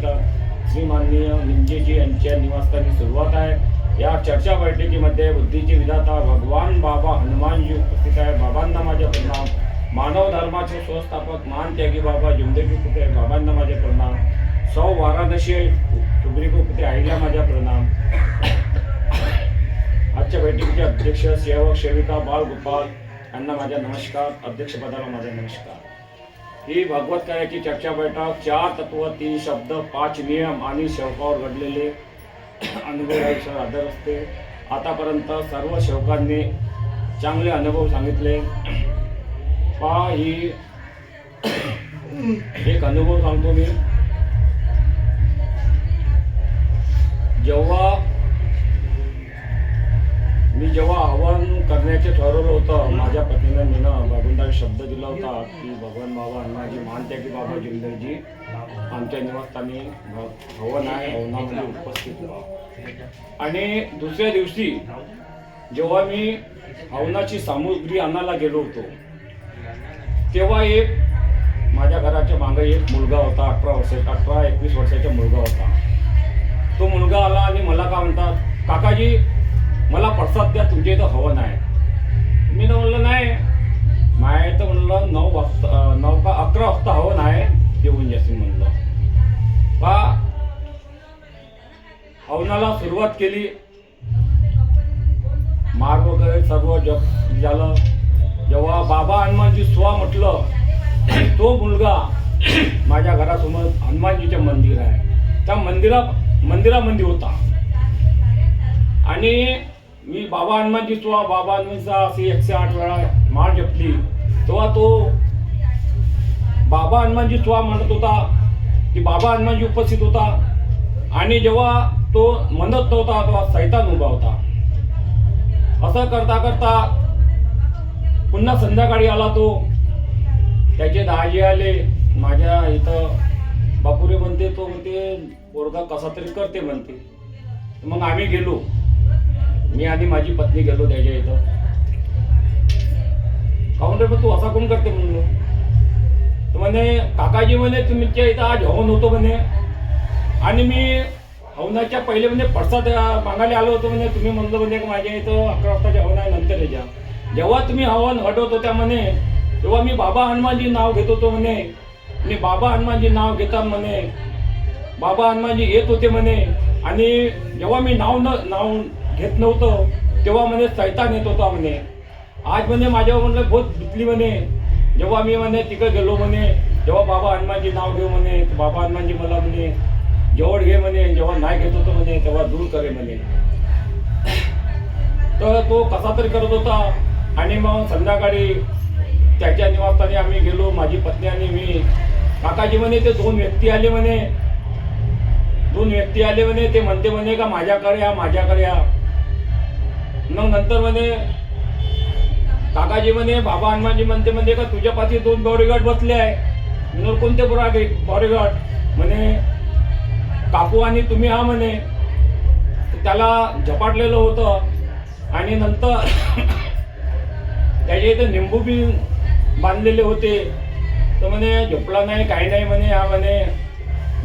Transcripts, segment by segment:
चर्चा श्री माननीय निंजेजी यांच्या निवासस्थानी सुरुवात आहे. या चर्चा बैठकीमध्ये बुद्धीचे विधाता भगवान बाबा हनुमानजी उपस्थित आहे बाबांना माझे प्रणाम. मानव धर्माचे स्वस्थापक मान त्यागी बाबा जिंदगी कुठे बाबांना माझे प्रणाम. सौ वाराणसी टुबरी कुठे आईला माझा प्रणाम. आजच्या बैठकीचे अध्यक्ष सेवक सेविका बाळ गोपाल यांना माझा नमस्कार. अध्यक्षपदाला माझा नमस्कार. ही भगवत कार्याची चर्चा बैठक चार तत्व तीन शब्द पाच नियम आणि शेवकावर घडलेले अनुभव याविषयावर आधार असते. आतापर्यंत सर्व शेवकांनी चांगले अनुभव सांगितले. पा ही एक अनुभव सांगतो मी. जेव्हा मी जेव्हा आव्हान करण्याचे ठरवलं होतं. माझ्या पत्नीनं मीनं बाबूंना शब्द दिला होता की भगवान बाबा अण्णाजी मानत्यागी बाबा जिंदगी आमच्या निवासस्थानी हवन आहे हवनामध्ये उपस्थित व्हा. आणि दुसऱ्या दिवशी जेव्हा मी हवनाची सामुग्री आणायला गेलो होतो तेव्हा एक माझ्या घराच्या मागे एक मुलगा होता अठरा वर्षाचा अठरा एकवीस वर्षाचा मुलगा होता. तो मुलगा आला आणि मला काय म्हणतात काकाजी प्रसाद द्या तुमच्या इथं हवन आहे मी तर म्हणलं नाही माय तर म्हणलं नऊ वाजता नऊ का अकरा वाजता हवन आहे येऊन जाशील म्हणलं. पा हवनाला सुरुवात केली. मार वगैरे सर्व जप झालं. जेव्हा बाबा हनुमानजी स्वा म्हटलं तो मुलगा माझ्या घरासमोर हनुमानजीचे मंदिर आहे. त्या मंदिरा मंदिरामध्ये होता. आणि मी बाबा हनुमानजी स्वा बाबा हनुमानचा असे एकशे आठ वेळा माळ जपली. तेव्हा तो बाबा हनुमानजी स्वा म्हणत होता की बाबा हनुमानजी उपस्थित होता. आणि जेव्हा तो म्हणत नव्हता तेव्हा सैतान उभा होता. असं करता करता पुन्हा संध्याकाळी आला तो. त्याचे दहाजी आले. माझ्या इथं बापुरे म्हणते तो म्हणते पोरगा कसा तरी करते म्हणते. मग आम्ही गेलो. मी आधी माझी पत्नी गेलो त्याच्या इथं. काऊन रे मग तू असा कोण करते म्हणलो तर म्हणे काकाजी म्हणे तुमच्या इथं आज हवन होतो म्हणे. आणि मी हवनाच्या पहिले म्हणजे प्रसाद मागायला आलो होतो म्हणे. तुम्ही म्हणलं म्हणे की माझ्या इथं अकरा वाजता हवन आहे नंतर याच्या जेव्हा तुम्ही हवन हटवत होत्या म्हणे तेव्हा मी बाबा हनुमानजी नाव घेत होतो म्हणे. आणि बाबा हनुमानजी नाव घेता म्हणे. बाबा हनुमानजी येत होते म्हणे. आणि जेव्हा मी नाव न नाव घेत नव्हतं तेव्हा म्हणे सैतान येत होता म्हणे. आज म्हणे माझ्यावर म्हणलं बहुत भीतली म्हणे. जेव्हा मी म्हणे तिकडे गेलो म्हणे जेव्हा बाबा हनुमानजी नाव घेऊ म्हणे. बाबा हनुमानजी मला म्हणे जवळ घे म्हणे. जेव्हा नाही घेत होतो म्हणे तेव्हा दूर करे म्हणे. तर तो कसा तरी करत होता. आणि मग संध्याकाळी त्याच्या निवासस्थानी आम्ही गेलो. माझी पत्नी आणि मी. काकाजी म्हणे ते दोन व्यक्ती आले म्हणे. दोन व्यक्ती आले म्हणे ते म्हणते म्हणे का माझ्याकडे या माझ्याकडे या. मग नंतर म्हणे काकाजी म्हणे बाबा हनुमानजी म्हणते म्हणजे का तुझ्या पाठी दोन बॉडीगार्ड बसले आहे. म्हणून कोणते बुरा बॉडीगार्ड म्हणे काकू आणि तुम्ही हा म्हणे. त्याला झपाटलेलं होतं. आणि नंतर त्याच्या इथे निंबू बी बांधलेले होते. तर म्हणे झोपला नाही काही नाही म्हणे हा म्हणे.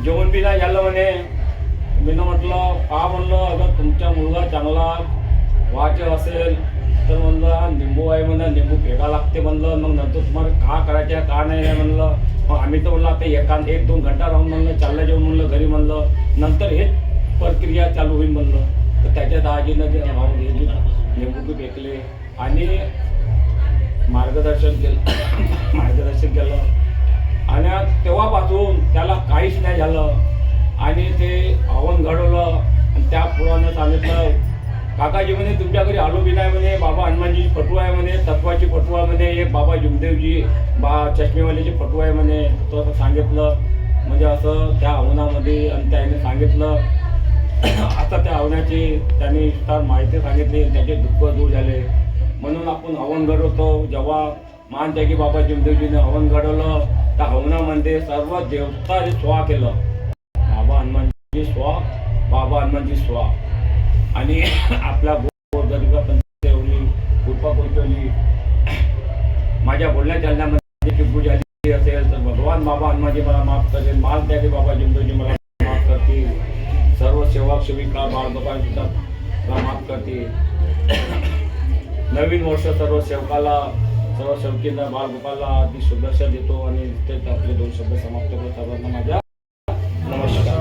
जेवण बी नाही झालं म्हणे. मी म्हटलं का म्हणलं अगं तुमचा मुलगा चांगला वाचव असेल तर म्हणलं निंबू आहे म्हणलं निंबू फेका लागते म्हणलं मग नंतर तुम्हाला का करायचं आहे, का नाही आहे म्हणलं. मग आम्ही तर म्हणलं आता एका एक दोन घंटा राहून म्हणलं चालला जेवण म्हणलं घरी म्हणलं. नंतर हेच प्रक्रिया चालू होईल म्हणलं. तर त्याच्या दाजीनं ते राहून निंबू बी फेकले. आणि मार्गदर्शन केलं मार्गदर्शन केलं. आणि तेव्हापासून त्याला काहीच नाही झालं. आणि ते आव्हान घडवलं. आणि त्या पुरानं सांगितलं काकाजी म्हणे तुमच्या घरी आलो बी म्हणे बाबा हनुमानजी फटू आहे म्हणे तत्वाची फटू आहे म्हणे एक बाबा जुमदेवजी बा चष्मेवाल्याची फटू आहे म्हणे. तो असं सांगितलं. म्हणजे असं त्या हवनामध्ये आणि त्याने सांगितलं. आता त्या हवनाची त्यांनी विस्तार माहिती सांगितली त्याचे दुःख दूर झाले. म्हणून आपण हवन घडवतो. जेव्हा मान त्यागी बाबा जिमदेवजीने हवन घडवलं त्या हवनामध्ये सर्व देवता स्वा केलं. बाबा हनुमानजी स्वा बाबा हनुमानजी स्वा आणि आपल्या गोरगरिबा कृपा पोचवली माझ्या बोलण्या चालण्यामध्ये चिंपू झाली असेल तर भगवान बाबा हनुमानजी मला माफ करेल. माल त्यागे बाबा जिंदूजी मला माफ करतील. सर्व सेवक सेविका बाळगोपाल मला माफ करतील. नवीन वर्ष सर्व सेवकाला सर्व सेवकींना बाळगोपालला अगदी शुभेच्छा देतो आणि ते आपले दोन शब्द समाप्त करतो. सर्वांना माझ्या नमस्कार.